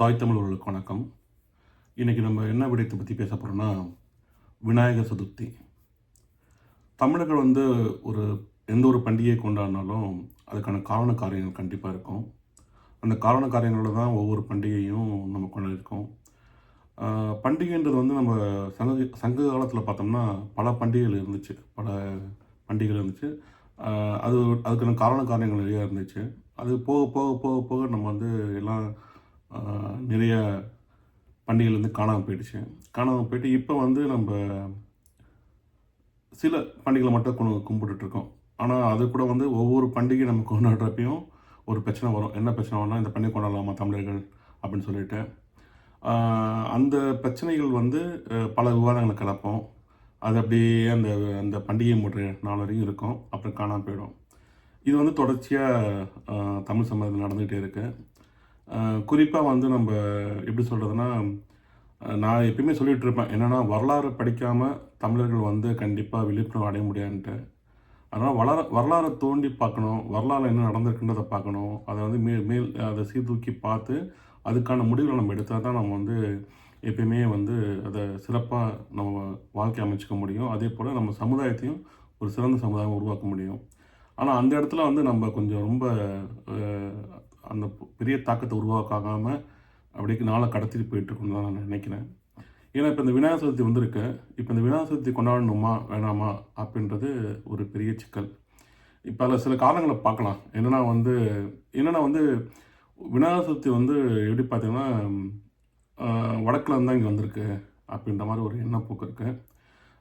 தாய் தமிழர்களுக்கு வணக்கம். இன்றைக்கி நம்ம என்ன விடயத்தை பற்றி பேச போகிறோம்னா விநாயகர் சதுர்த்தி. தமிழர்கள் வந்து ஒரு எந்த ஒரு பண்டிகையை கொண்டாடினாலும் அதுக்கான காரண காரியங்கள் கண்டிப்பாக இருக்கும். அந்த காரண காரியங்களோட தான் ஒவ்வொரு பண்டிகையும் நம்ம கொண்டாடிருக்கோம் பண்டிகைன்றது வந்து நம்ம சங்க சங்க காலத்தில் பார்த்தோம்னா பல பண்டிகைகள் இருந்துச்சு. பல பண்டிகைகள் இருந்துச்சு. அது அதுக்கான காரண காரியங்கள் நிறையா இருந்துச்சு. அது போக போக போக போக நம்ம வந்து எல்லாம் நிறைய பண்டிகைகள் வந்து காணாமல் போயிடுச்சு. காணாமல் போயிட்டு இப்போ வந்து நம்ம சில பண்டிகைகளை மட்டும் கொண்டு கும்பிட்டுட்ருக்கோம். ஆனால் அது கூட வந்து ஒவ்வொரு பண்டிகை நம்ம கொண்டாடுறப்பையும் ஒரு பிரச்சனை வரும். என்ன பிரச்சனை வரும்னா இந்த பண்டிகை கொண்டாடலாமா தமிழர்கள் அப்படின்னு சொல்லிட்டு. அந்த பிரச்சனைகள் வந்து பல விவாதங்களை கலப்போம் அது அப்படியே அந்த அந்த பண்டிகை முறை நாள் வரைக்கும் இருக்கும். அப்புறம் காணாமல் போயிடும். இது வந்து தொடர்ச்சியாக தமிழ் சமுதாயத்தில் நடந்துகிட்டே இருக்குது குறிப்பாக வந்து நம்ம எப்படி சொல்கிறதுனா நான் எப்பயுமே சொல்லிகிட்டு இருப்பேன் என்னென்னா வரலாறு படிக்காமல் தமிழர்கள் வந்து கண்டிப்பாக விழிப்புணர்வு அடைய முடியான்ட்டு அதனால் வளர வரலாறை தோண்டி பார்க்கணும் வரலாறு என்ன நடந்திருக்குன்றதை பார்க்கணும் அதை வந்து மேல் மேல் அதை சீர்தூக்கி பார்த்து அதுக்கான முடிவுகளை நம்ம எடுத்தால் தான் நம்ம வந்து எப்பயுமே வந்து அதை சிறப்பாக நம்ம வாழ்க்கை அமைச்சிக்க முடியும். அதே போல் நம்ம சமுதாயத்தையும் ஒரு சிறந்த சமுதாயம் உருவாக்க முடியும். ஆனால் அந்த இடத்துல வந்து நம்ம கொஞ்சம் ரொம்ப அந்த பெரிய தாக்கத்தை உருவாக்காமல் அப்படியே நாளை கடத்திட்டு போயிட்டுருக்கோன்னு தான் நான் நினைக்கிறேன். ஏன்னா இப்போ இந்த விநாயகர் சதுர்த்தி வந்திருக்கு. இப்போ இந்த விநாயகர் சதுர்த்தி கொண்டாடணுமா வேணாமா அப்படின்றது ஒரு பெரிய சிக்கல். இப்போ அதில் சில காரணங்களை பார்க்கலாம். என்னென்னா வந்து என்னென்னா வந்து விநாயகர் சதுர்த்தி வந்து எப்படி பார்த்தீங்கன்னா வடக்குலேருந்து தான் இங்கே வந்திருக்கு அப்படின்ற மாதிரி ஒரு எண்ணப்போக்கு இருக்குது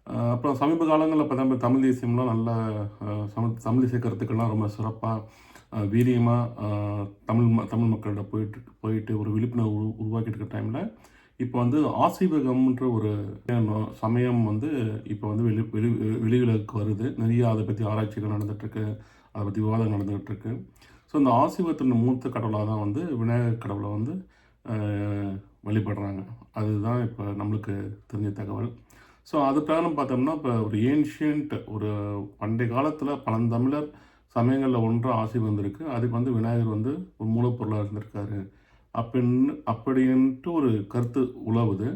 அப்புறம் சமீப காலங்களில் பார்த்தா தமிழ் தேசியம்லாம் நல்ல சம- தமிழ் தேசிய கருத்துக்கள்லாம் ரொம்ப சிறப்பாக வீரியமாக தமிழ் ம தமிழ் மக்கள்கிட்ட போயிட்டு போயிட்டு ஒரு விழிப்புணர்வு உரு உருவாக்கிட்டு இருக்க டைமில் இப்போ வந்து ஆசீவகம்ன்ற ஒரு சமயம் வந்து இப்போ வந்து வெளி வெளி வெளிகளுக்கு வருது. நிறைய அதை பற்றி ஆராய்ச்சிகள் நடந்துகிட்ருக்கு அதை பற்றி விவாதம் நடந்துகிட்ருக்கு ஸோ இந்த ஆசீர்வாதத்தின் மூத்த கடவுளாக தான் வந்து விநாயகர் கடவுளை வந்து வழிபடுறாங்க. அதுதான் இப்போ நம்மளுக்கு தெரிஞ்ச தகவல். ஸோ அது பிரகாரம் பார்த்தோம்னா இப்போ ஒரு ஏன்ஷியன்ட் ஒரு பண்டைய காலத்தில் பழந்தமிழர் சமயங்களில் ஒன்றாக ஆசை வந்திருக்கு. அதுக்கு வந்து விநாயகர் வந்து ஒரு மூலப்பொருளாக இருந்திருக்காரு. அப்படின்னு அப்படின்ட்டு ஒரு கருத்து உழவுது.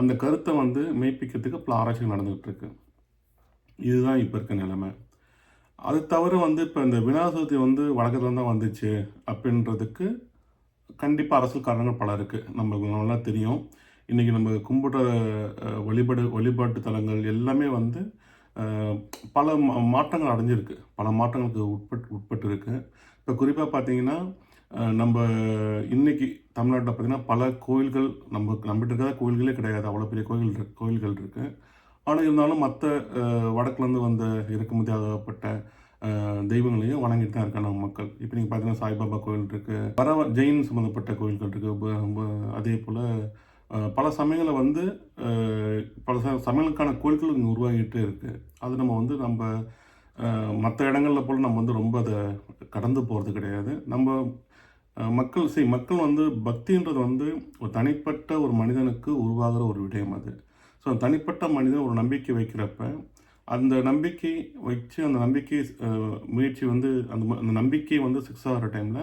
அந்த கருத்தை வந்து மெய்ப்பிக்கிறதுக்கு பல ஆராய்ச்சிகள் நடந்துகிட்டு இருக்கு இதுதான் இப்போ இருக்க நிலைமை. அது தவிர வந்து இப்போ இந்த விநாயகர் சதுர்த்தி வந்து வழக்கத்தில் தான் வந்துச்சு. அப்படின்றதுக்கு கண்டிப்பாக அரசியல் காரணங்கள் பல இருக்குது நம்மளுக்கு நல்லா தெரியும். இன்றைக்கி நம்ம கும்பிட்ற வழிபாடு வழிபாட்டு தலங்கள் எல்லாமே வந்து பல மா- மாற்றங்கள் அடைஞ்சிருக்கு. பல மாற்றங்களுக்கு உட்பட்டு உட்பட்டு இருக்கு இப்போ குறிப்பாக பார்த்தீங்கன்னா நம்ம இன்றைக்கி தமிழ்நாட்டில் பார்த்தீங்கன்னா பல கோயில்கள் நம்ம நம்மகிட்ட இருக்கிற கோயில்களே கிடையாது. அவ்வளோ பெரிய கோயில் இருக்கு கோயில்கள் இருக்குது ஆனால் இருந்தாலும் மற்ற வடக்குலேருந்து வந்த இறக்குமதி ஆகப்பட்ட தெய்வங்களையும் வணங்கிட்டு தான் இருக்காங்க மக்கள். இப்போ நீங்கள் பார்த்தீங்கன்னா சாய்பாபா கோயில் இருக்குது பரவ ஜெயின் சம்மந்தப்பட்ட கோயில்கள் இருக்குது அதே போல் பல சமயங்களில் வந்து பல ச சமயங்களுக்கான கோரிக்கைகள் இங்கே உருவாகிட்டே இருக்குது அது நம்ம வந்து நம்ம மற்ற இடங்களில் போல் நம்ம வந்து ரொம்ப அதை கடந்து போகிறது கிடையாது. நம்ம மக்கள் சரி மக்கள் வந்து பக்தின்றது வந்து ஒரு தனிப்பட்ட ஒரு மனிதனுக்கு உருவாகிற ஒரு விடயம் அது. ஸோ தனிப்பட்ட மனிதன் ஒரு நம்பிக்கை வைக்கிறப்ப அந்த நம்பிக்கை வச்சு அந்த நம்பிக்கை முயற்சி வந்து அந்த ம- அந்த நம்பிக்கை வந்து சிக்ஸ் ஆகிற டைமில்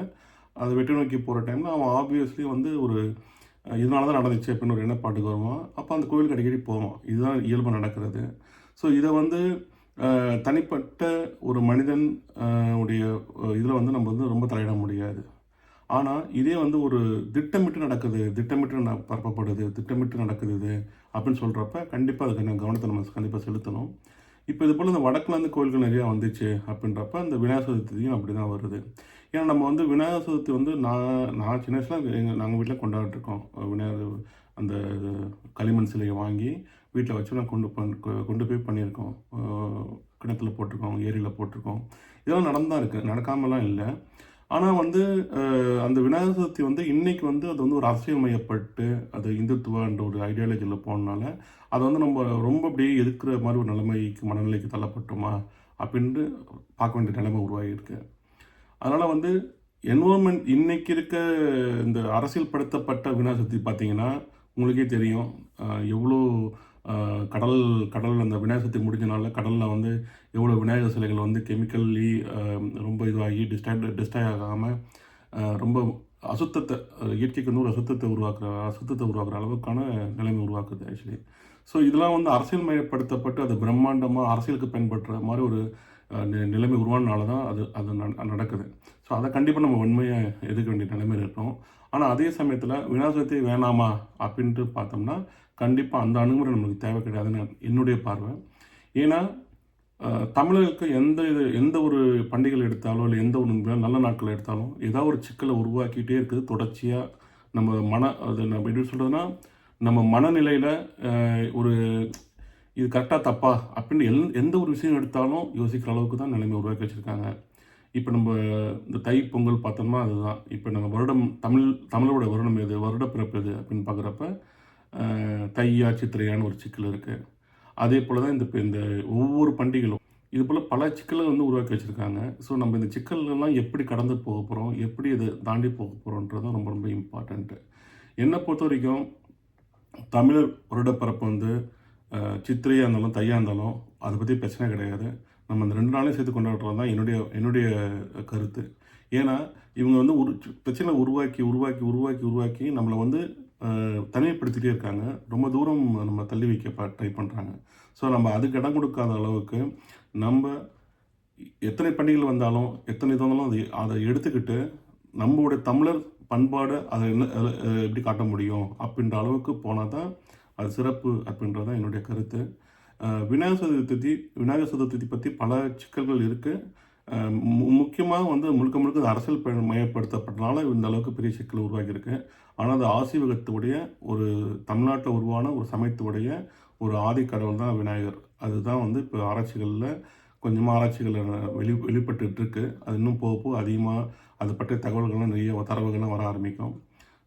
அதை வெற்றி நோக்கி போகிற டைமில் அவன் ஆப்வியஸ்லி வந்து ஒரு இதனால தான் நடந்துச்சு. அப்படின்னு ஒரு எண்ணப்பாட்டுக்கு வருவோம். அப்போ அந்த கோயிலுக்கு அடிக்கடி போவோம். இதுதான் இயல்பு நடக்கிறது. ஸோ இதை வந்து தனிப்பட்ட ஒரு மனிதன் உடைய இதில் வந்து நம்ம வந்து ரொம்ப தலையிட முடியாது. ஆனால் இதே வந்து ஒரு திட்டமிட்டு நடக்குது. திட்டமிட்டு ந- பரப்பப்படுது. திட்டமிட்டு நடக்குது இது அப்படின்னு சொல்கிறப்ப கண்டிப்பாக அதுக்கு கவனத்தை நம்ம கண்டிப்பாக செலுத்தணும். இப்போ இது போல் இந்த வடக்குலேருந்து கோயில்கள் நிறையா வந்துச்சு அப்படின்றப்ப அந்த விநாயகர் சதுர்த்தியும் அப்படி தான் வருது. ஏன்னா நம்ம வந்து விநாயகர் சதுர்த்தி வந்து நான் நான் சின்ன வயசில் எங்கள் நாங்கள் வீட்டில் கொண்டாடிட்டுருக்கோம். விநாயகர் அந்த களிமண் சிலையை வாங்கி வீட்டில் வச்சு நான் கொண்டு பண் கொண்டு போய் பண்ணியிருக்கோம். கிணத்துல போட்டிருக்கோம் ஏரியில் போட்டிருக்கோம். இதெல்லாம் நடந்தான் இருக்குது நடக்காமலாம் இல்லை. ஆனால் வந்து அந்த விநாயகர் சதுர்த்தி வந்து இன்றைக்கி வந்து அது வந்து ஒரு அரசியல்மயப்பட்டு அது இந்துத்துவன்ற ஒரு ஐடியாலஜியில் போனனால அதை வந்து நம்ம ரொம்ப அப்படியே எதிர்க்கிற மாதிரி ஒரு நிலைமைக்கு மனநிலைக்கு தள்ளப்பட்டோமா அப்படின்ட்டு பார்க்க வேண்டிய நிலைமை உருவாகியிருக்கு. அதனால் வந்து என்வரன்மெண்ட் இன்றைக்கி இருக்க இந்த அரசியல் படுத்தப்பட்ட விநாயகர் சதுர்த்தி பார்த்தீங்கன்னா உங்களுக்கே தெரியும் எவ்வளோ கடல் கடலில் அந்த விநாயகர் சதுர்த்தி முடிஞ்சனால கடலில் வந்து எவ்வளோ விநாயகர் சிலைகள் வந்து கெமிக்கல்லி ரொம்ப இதுவாகி டிஸ்டாக் டிஸ்டாக் ஆகாமல் ரொம்ப அசுத்தத்தை இயற்கைக்கு ஒரு அசுத்தத்தை உருவாக்குற அசுத்தத்தை உருவாக்குற அளவுக்கான நிலைமை உருவாக்குது ஆக்சுவலி ஸோ இதெல்லாம் வந்து அரசியல் மயப்படுத்தப்பட்டு அது பிரம்மாண்டமாக அரசியலுக்கு பயன்படுற மாதிரி ஒரு நிலைமை உருவானனால தான் அது அது நடக்குது. ஸோ அதை கண்டிப்பாக நம்ம உண்மையை எதுக்க வேண்டிய நிலைமையில் இருக்கோம் ஆனால் அதே சமயத்தில் விநாசத்தை வேணாமா அப்படின்ட்டு பார்த்தோம்னா கண்டிப்பாக அந்த அணுகுமுறை நமக்கு தேவை கிடையாதுன்னு என்னுடைய பார்வை. ஏன்னா தமிழர்களுக்கு எந்த இது எந்த ஒரு பண்டிகைகள் எடுத்தாலும் இல்லை எந்த ஒரு நல்ல நாட்கள் எடுத்தாலும் ஏதாவது ஒரு சிக்கலை உருவாக்கிட்டே இருக்குது. தொடர்ச்சியாக நம்ம மன அது நம்ம எப்படி சொல்கிறதுனா நம்ம மனநிலையில் ஒரு இது கரெக்டாக தப்பா அப்படின்னு எல் எந்த ஒரு விஷயம் எடுத்தாலும் யோசிக்கிற அளவுக்கு தான் நிலைமை உருவாக்கி வச்சுருக்காங்க. இப்போ நம்ம இந்த தை பொங்கல் பார்த்தோம்னா அதுதான். இப்போ நம்ம வருடம் தமிழ் தமிழோட வருடம் எது வருட பிறப்பு எது அப்படின்னு பார்க்குறப்ப தையா சித்திரையான ஒரு சிக்கல் இருக்குது அதே போல் தான் இந்த இப்போ இந்த ஒவ்வொரு பண்டிகைகளும் இது போல் பல சிக்கல்கள் வந்து உருவாக்கி வச்சுருக்காங்க. ஸோ நம்ம இந்த சிக்கல்லாம் எப்படி கடந்து போக போகிறோம் எப்படி இதை தாண்டி போக போகிறோன்றது தான் ரொம்ப ரொம்ப இம்பார்ட்டண்ட்டு என்னை பொறுத்த வரைக்கும் தமிழர் வருடப்பிறப்பு வந்து சித்திரையாக இருந்தாலும் தையாக இருந்தாலும் அதை பற்றி பிரச்சனை கிடையாது. நம்ம அந்த ரெண்டு நாளையும் சேர்த்து கொண்டாடுறது தான் என்னுடைய என்னுடைய கருத்து. ஏன்னா இவங்க வந்து ஒரு பிரச்சனை உருவாக்கி உருவாக்கி உருவாக்கி உருவாக்கி நம்மளை வந்து தனிமைப்படுத்திகிட்டே தனிமைப்படுத்திட்டே இருக்காங்க. ரொம்ப தூரம் நம்ம தள்ளி வைக்க ட்ரை பண்ணுறாங்க ஸோ நம்ம அதுக்கு இடம் கொடுக்காத அளவுக்கு நம்ம எத்தனை பண்டிகைகள் வந்தாலும் எத்தனை இது வந்தாலும் அதை அதை எடுத்துக்கிட்டு நம்மளுடைய தமிழர் பண்பாடு அதை என்ன எப்படி காட்ட முடியும் அப்படின்ற அளவுக்கு போனால் தான் அது சிறப்பு அப்படின்றது தான் என்னுடைய கருத்து. விநாயகர் சதுர்த்தி விநாயகர் சதுர்த்தி பற்றி பல சிக்கல்கள் இருக்குது முக்கியமாக வந்து முழுக்க முழுக்க அது அரசியல் மையப்படுத்தப்பட்டனால மயப்படுத்தப்பட்டனால இந்த அளவுக்கு பெரிய சிக்கல் உருவாகியிருக்கு. ஆனால் அது ஆசீவகத்துடைய ஒரு தமிழ்நாட்டில் உருவான ஒரு சமயத்துடைய ஒரு ஆதி கடவுள் தான் விநாயகர். அதுதான் வந்து இப்போ ஆராய்ச்சிகளில் கொஞ்சமாக ஆராய்ச்சிகள் வெளி வெளிப்பட்டுட்டு இருக்கு. அது இன்னும் போக போக அதிகமாக அது பற்றிய தகவல்கள்லாம் நிறைய தரவுகள்லாம் வர ஆரம்பிக்கும்.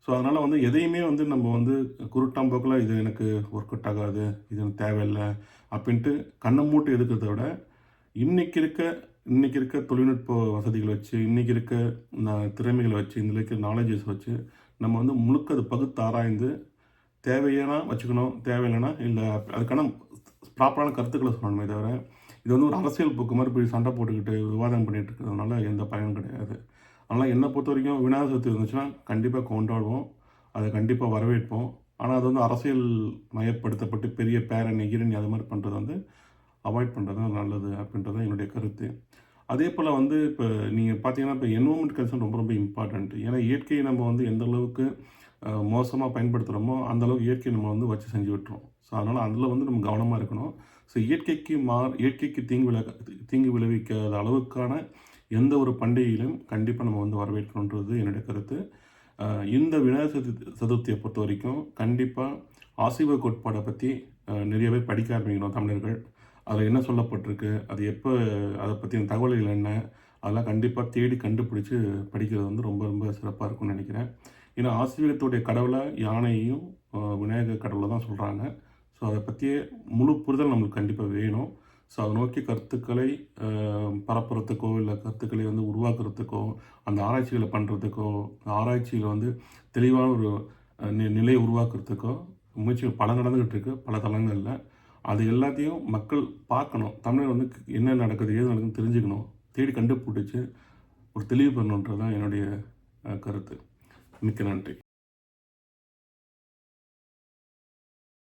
ஸோ அதனால் வந்து எதையுமே வந்து நம்ம வந்து குருட்டாம்போக்கில் இது எனக்கு ஒர்க் அவுட் ஆகாது இது எனக்கு தேவையில்லை அப்படின்ட்டு கண்ணை மூட்டு எடுக்கிறத விட இன்றைக்கி இருக்க இன்றைக்கி இருக்க தொழில்நுட்ப வசதிகளை வச்சு இன்றைக்கி இருக்க ந- திறமைகளை வச்சு இந்த இருக்கிற நாலேஜஸ் வச்சு நம்ம வந்து முழுக்க அதை பகுத்து ஆராய்ந்து தேவையானா வச்சுக்கணும் தேவையில்லைன்னா இல்லை அதுக்கான ப்ராப்பரான கருத்துக்களை சொல்லணுமே தவிர இது வந்து ஒரு அரசியல் போக்கு மாதிரி போய் சண்டை போட்டுக்கிட்டு விவாதம் பண்ணிகிட்டு இருக்கிறதுனால எந்த பயனும் கிடையாது. ஆனால் என்னை பொறுத்த வரைக்கும் விநாயகர் சதுர்த்தி இருந்துச்சுன்னா கண்டிப்பாக கொண்டாடுவோம். அதை கண்டிப்பாக வரவேற்போம். ஆனால் அது வந்து அரசியல் மயப்படுத்தப்பட்டு பெரிய பேரணி ஈரணி அது மாதிரி பண்ணுறது வந்து அவாய்ட் பண்ணுறது தான் நல்லது அப்படின்றது தான் என்னுடைய கருத்து. அதே போல் வந்து இப்போ நீங்கள் பார்த்தீங்கன்னா இப்போ என்வரன்மெண்ட் கன்சர்ன் ரொம்ப ரொம்ப இம்பார்ட்டண்ட் ஏன்னா இயற்கையை நம்ம வந்து எந்த அளவுக்கு மோசமாக பயன்படுத்துகிறோமோ அந்த அளவுக்கு இயற்கையை நம்ம வந்து வச்சு செஞ்சு விட்டுறோம் ஸோ அதனால் அதில் வந்து நம்ம கவனமாக இருக்கணும். ஸோ இயற்கைக்கு மா இயற்கைக்கு தீங்கு விளை தீங்கு விளைவிக்காத அளவுக்கான எந்த ஒரு பண்டிகையிலும் கண்டிப்பாக நம்ம வந்து வரவேற்கணுன்றது என்னுடைய கருத்து. இந்த விநாயகர் சதுர்த்தி சதுர்த்தியை பொறுத்த வரைக்கும் கண்டிப்பாக ஆசீர்வாத கோட்பாடை பற்றி நிறையவே படிக்க ஆரம்பிக்கணும் தமிழர்கள். அதில் என்ன சொல்லப்பட்டிருக்கு அது எப்போ அதை பற்றின தகவல்கள் என்ன அதெல்லாம் கண்டிப்பாக தேடி கண்டுபிடிச்சி படிக்கிறது வந்து ரொம்ப ரொம்ப சிறப்பாக இருக்கும்னு நினைக்கிறேன். ஏன்னா ஆசீர்வாதத்துடைய கடவுளை யானையையும் விநாயகர் கடவுளை தான் சொல்கிறாங்க ஸோ அதை பற்றிய முழு புரிதல் நம்மளுக்கு கண்டிப்பாக வேணும். ஸோ அதை நோக்கி கருத்துக்களை பரப்புறதுக்கோ இல்லை கருத்துக்களை வந்து உருவாக்குறதுக்கோ அந்த ஆராய்ச்சிகளை பண்ணுறதுக்கோ ஆராய்ச்சியில் வந்து தெளிவான ஒரு நி- நிலையை உருவாக்குறதுக்கோ முயற்சிகள் பல நடந்துக்கிட்டு இருக்குது பல தளங்களில். அது எல்லாத்தையும் மக்கள் பார்க்கணும். தமிழர் வந்து என்ன நடக்குது ஏது நடக்குதுன்னு தெரிஞ்சுக்கணும். தேடி கண்டுபிடிச்சு ஒரு தெளிவு பண்ணணுன்றது தான் என்னுடைய கருத்து. மிக்க நன்றி.